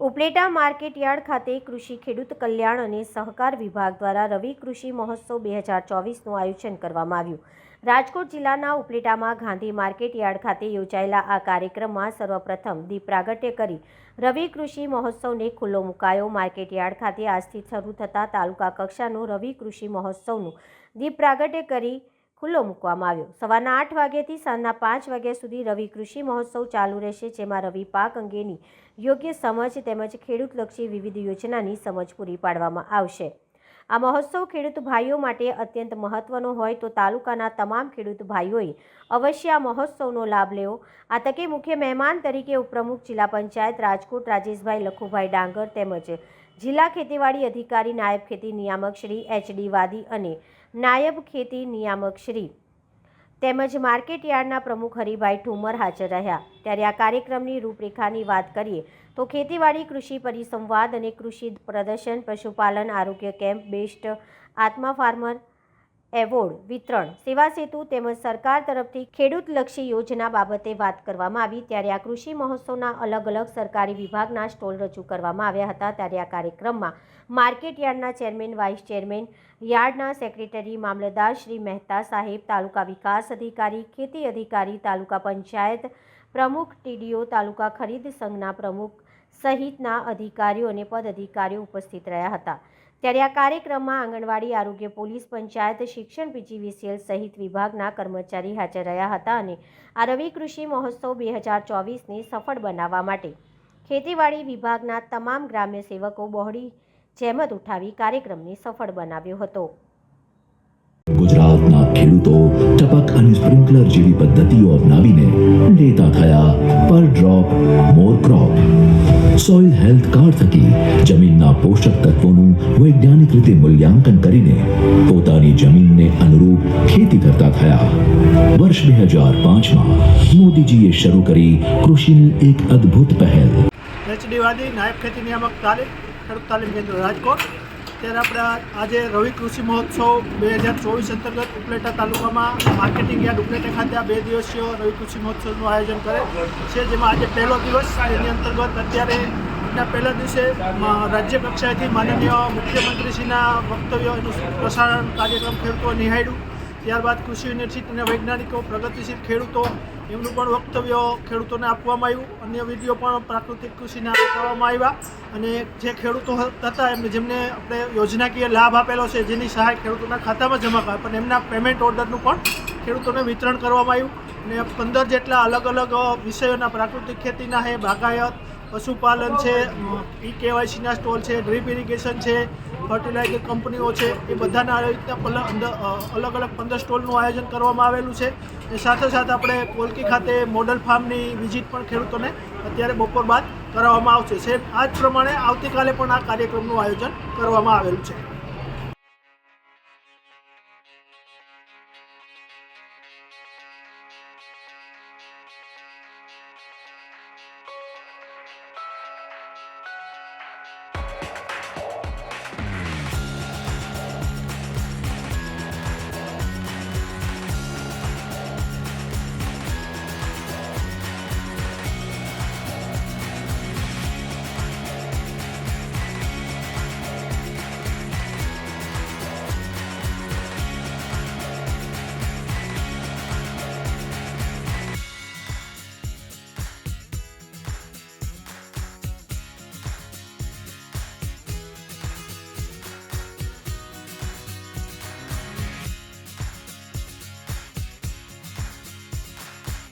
Upleta market yard ખાતે કૃષિ ખેડૂત કલ્યાણ અને સહકાર વિભાગ દ્વારા રવિ કૃષિ મહોત્સવ બે હજાર ચોવીસનું આયોજન કરવામાં આવ્યું. રાજકોટ જિલ્લાના ઉપલેટામાં ગાંધી માર્કેટ યાર્ડ ખાતે યોજાયેલા આ કાર્યક્રમમાં સર્વપ્રથમ દીપ પ્રાગટ્ય કરી રવિ કૃષિ મહોત્સવને ખુલ્લો મુકાયો. માર્કેટ યાર્ડ ખાતે આજથી શરૂ થતા તાલુકા કક્ષાનું રવિ કૃષિ મહોત્સવનું દીપ પ્રાગટ્ય કરી ખુલ્લો મૂકવામાં આવ્યો. સવારના આઠ વાગ્યાથી સાંજના પાંચ વાગ્યા સુધી રવિ કૃષિ મહોત્સવ ચાલુ રહેશે, જેમાં રવિ પાક અંગેની યોગ્ય સમજ તેમજ ખેડૂતલક્ષી વિવિધ યોજનાની સમજ પૂરી પાડવામાં આવશે. આ મહોત્સવ ખેડૂત ભાઈઓ માટે અત્યંત મહત્વનો હોય તો તાલુકાના તમામ ખેડૂત ભાઈઓએ અવશ્ય આ મહોત્સવનો લાભ લેવો. આ તકે મુખ્ય મહેમાન તરીકે ઉપપ્રમુખ જિલ્લા પંચાયત રાજકોટ રાજેશભાઈ લખુભાઈ ડાંગર તેમજ જિલ્લા ખેતીવાડી અધિકારી, નાયબ ખેતી નિયામક શ્રી એચ ડી વાદી અને નાયબ ખેતી નિયામક શ્રી તેમજ માર્કેટ યાર્ડના પ્રમુખ હરિભાઈ ઠુમર હાજર રહ્યા. ત્યારે આ કાર્યક્રમની રૂપરેખાની વાત કરીએ તો ખેતીવાડી, કૃષિ પરિસંવાદ અને કૃષિ પ્રદર્શન, પશુપાલન, આરોગ્ય camp, best Atma farmer award, વિતરણ, સેવા સેતુ તેમજ સરકાર તરફથી ખેડૂતલક્ષી યોજના બાબતે વાત કરવામાં આવી ત્યારે આ કૃષિ મહોત્સવના અલગ અલગ સરકારી વિભાગના સ્ટોલ રજૂ કરવામાં આવ્યા હતા. ત્યારે આ કાર્યક્રમમાં માર્કેટ યાર્ડના ચેરમેન, વાઇસ ચેરમેન, યાર્ડના સેક્રેટરી, મામલતદાર શ્રી મહેતા સાહેબ, તાલુકા વિકાસ અધિકારી, ખેતી અધિકારી, તાલુકા પંચાયત પ્રમુખ, ટીડીઓ, તાલુકા ખરીદ સંઘના પ્રમુખ સહિતના અધિકારીઓ અને પદ અધિકારીઓ ઉપસ્થિત રહ્યા હતા. ત્યારે આ કાર્યક્રમમાં આંગણવાડી, આરોગ્ય, પોલીસ, પંચાયત, શિક્ષણ પીજીવીસીએલ સહિત વિભાગના કર્મચારી હાજર રહ્યા હતા અને આ રવિ કૃષિ મહોત્સવ બે હજાર ચોવીસને સફળ બનાવવા માટે ખેતીવાડી વિભાગના તમામ ગ્રામ્ય સેવકો બહોળી જહેમત ઉઠાવી કાર્યક્રમને સફળ બનાવ્યો હતો. ખેડૂતો ટપક અને સ્પ્રિંકલર જેવી પદ્ધતિઓ અપનાવીને લેતા થયા per drop, more crop. Soil health card થકી જમીનના પોષક તત્વોનું વૈજ્ઞાનિક રીતે મૂલ્યાંકન કરીને પોતાની જમીનને અનુરૂપ ખેતી કરતા થયા. વર્ષ બે હજાર પાંચમાં મોદીજીએ શરૂ કરી કૃષિની એક અદ્ભુત પહેલ. એચડી વાદી નાયબ ખેતી નિયામક તાલીમ ખેડૂત તાલીમ કેન્દ્ર રાજકોટ. ત્યારે આપણે આજે રવિ કૃષિ મહોત્સવ બે હજાર ચોવીસ અંતર્ગત ઉપલેટા તાલુકામાં માર્કેટિંગ યાર્ડ ઉપલેટા ખાતે આ બે દિવસીય રવિ કૃષિ મહોત્સવનું આયોજન કરે છે, જેમાં આજે પહેલો દિવસ એની અંતર્ગત અત્યારે એના પહેલા દિવસે રાજ્ય કક્ષાએથી માનનીય મુખ્યમંત્રીશ્રીના વક્તવ્ય એનું પ્રસારણ કાર્યક્રમ ખેડૂતો નિહાળ્યું. ત્યારબાદ કૃષિ યુનિવર્સિટી અને વૈજ્ઞાનિકો, પ્રગતિશીલ ખેડૂતો એમનું પણ વક્તવ્ય ખેડૂતોને આપવામાં આવ્યું. અન્ય વીડિયો પણ પ્રાકૃતિક કૃષિના બતાવવામાં આવ્યા અને જે ખેડૂતો હતા એમને જેમને આપણે યોજનાકીય લાભ આપેલો છે, જેની સહાય ખેડૂતોના ખાતામાં જમા કરાય, પણ એમના પેમેન્ટ ઓર્ડરનું પણ ખેડૂતોને વિતરણ કરવામાં આવ્યું. અને પંદર જેટલા અલગ અલગ વિષયોના પ્રાકૃતિક ખેતીના છે, બાગાયત, પશુપાલન છે ઈ કેવાયસીના સ્ટોલ છે, ડ્રીપ ઇરિગેશન છે ફર્ટિલાઇઝર કંપનીઓ છે એ બધાના આવી રીતના અંદર, અલગ અલગ પંદર સ્ટોલનું આયોજન કરવામાં આવેલું છે. એ સાથે સાથે આપણે કોલકી ખાતે મોડલ ફાર્મની વિઝિટ પણ ખેડૂતોને અત્યારે બપોર બાદ કરાવવામાં આવશે. છે આ જ પ્રમાણે આવતીકાલે પણ આ કાર્યક્રમનું આયોજન કરવામાં આવેલું છે.